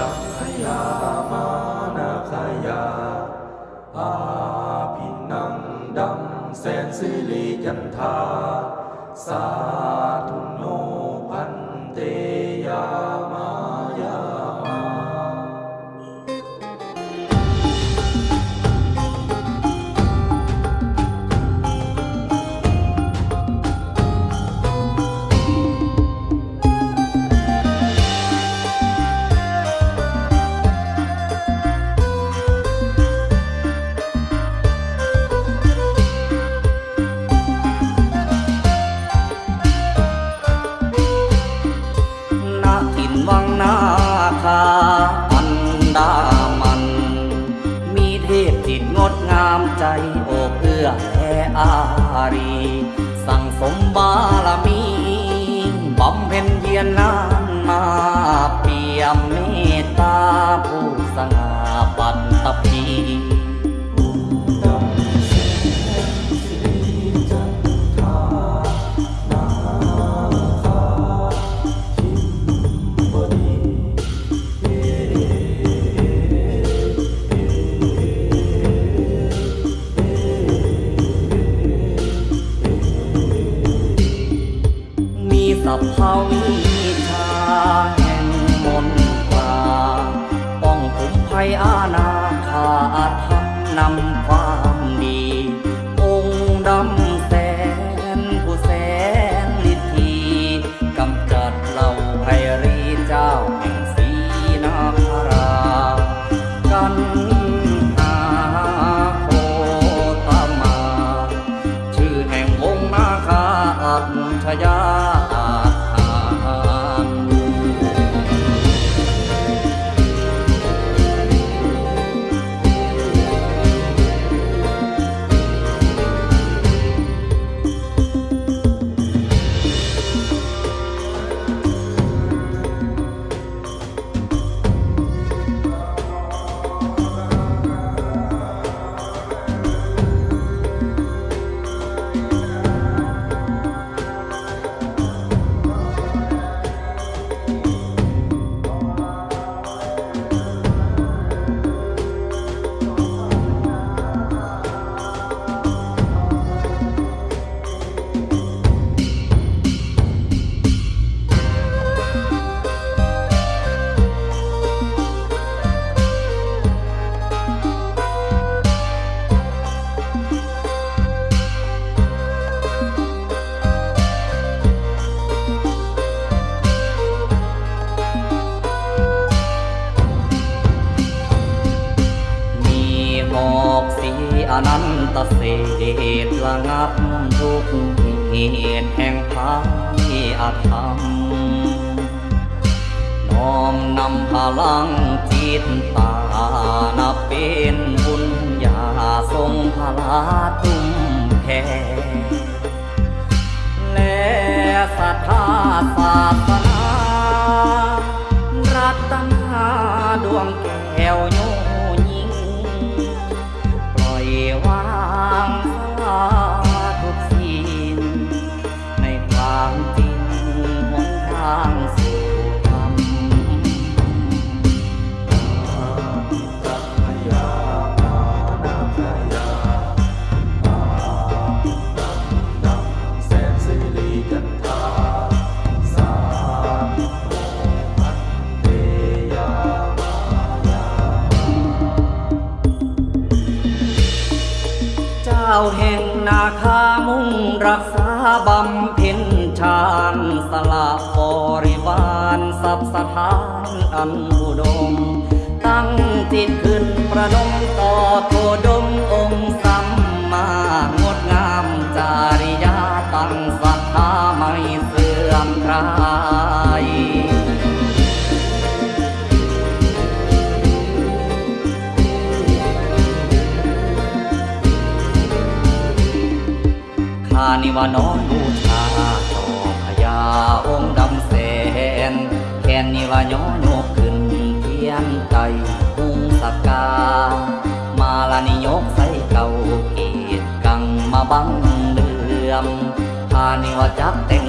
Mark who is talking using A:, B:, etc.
A: สังขยามานาคายาอาภินังดังแสนสิริจันทาสา
B: อบเอื้อแผ่อารี สั่งสมบารมีบำเพ็ญเพียรนานมาเปี่ยมเมตตาผู้สง่าปัตต
A: พี สั
B: พพาวิชาแห่งมนต์กลาป้องคุมภัยอาณาคาทำนำความดี องค์ดำแสนผู้แสนฤทธีกำจัดเหล่าไพรีเจ้าแห่งศรีนาครา กันหาโคตมา ชื่อแห่งวงนาคาอัจฉยา นันตเศษระงับทุกเหตุแห่งภัยอาธรรม น้อมนำพลังจิตตานับเป็นบุญญาทรงพลาตุ้มแผ่และศรัทธาศาสนา รัตนาดวงแก้ว
A: เจ้า
B: แห่งนาคามุ่งรักษาบำเพ็ญฌานสละบริวารทรัพย์สถานอันอุดม นิวานอนบูชาต่อพญาองค์ดำแสนแค่นนิวายอนกขึ้นเทียนไก่หุงสกา มาลานิยกใส่เก่าเกียกังมาบังเดือมพานิวาจักแต่ง